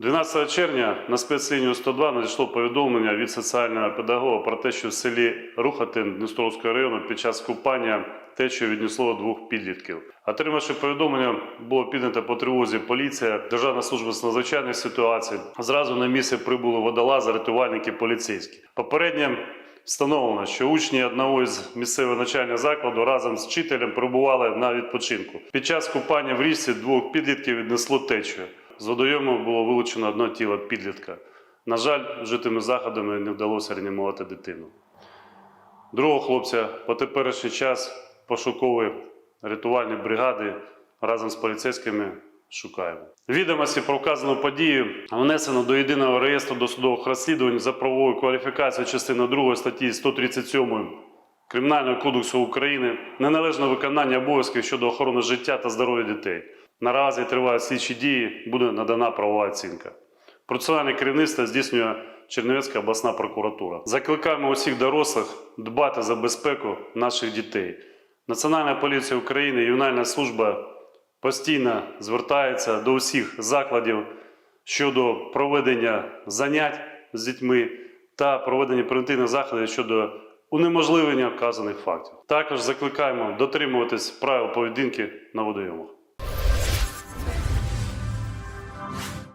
12 червня на спецлінію 102 надійшло повідомлення від соціального педагога про те, що в селі Рухатин Дністровського району під час купання течію віднесло двох підлітків. Отримавши повідомлення, було піднято по тривозі поліція, Державна служба з надзвичайних ситуацій. Зразу на місце прибули водолази, рятувальники, поліцейські. Попередньо Встановлено, що учні одного із місцевого навчального закладу разом з вчителем перебували на відпочинку. Під час купання в річці двох підлітків віднесло течію. З водойому було вилучено одне тіло підлітка. На жаль, вжитими заходами не вдалося реанімувати дитину. Другого хлопця по теперішній час пошукові рятувальні бригади разом з поліцейськими шукаємо. Відомості про вказану подію внесено до єдиного реєстру досудових розслідувань за правовою кваліфікацією частини 2 статті 137 Кримінального кодексу України неналежне виконання обов'язків щодо охорони життя та здоров'я дітей. Наразі тривають слідчі дії, буде надана правова оцінка. Процесуальне керівництво здійснює Чернівецька обласна прокуратура. Закликаємо усіх дорослих дбати за безпеку наших дітей. Національна поліція України, ювенальна служба постійно звертається до усіх закладів щодо проведення занять з дітьми та проведення превентивних заходів щодо унеможливлення вказаних фактів. Також закликаємо дотримуватись правил поведінки на водойомах.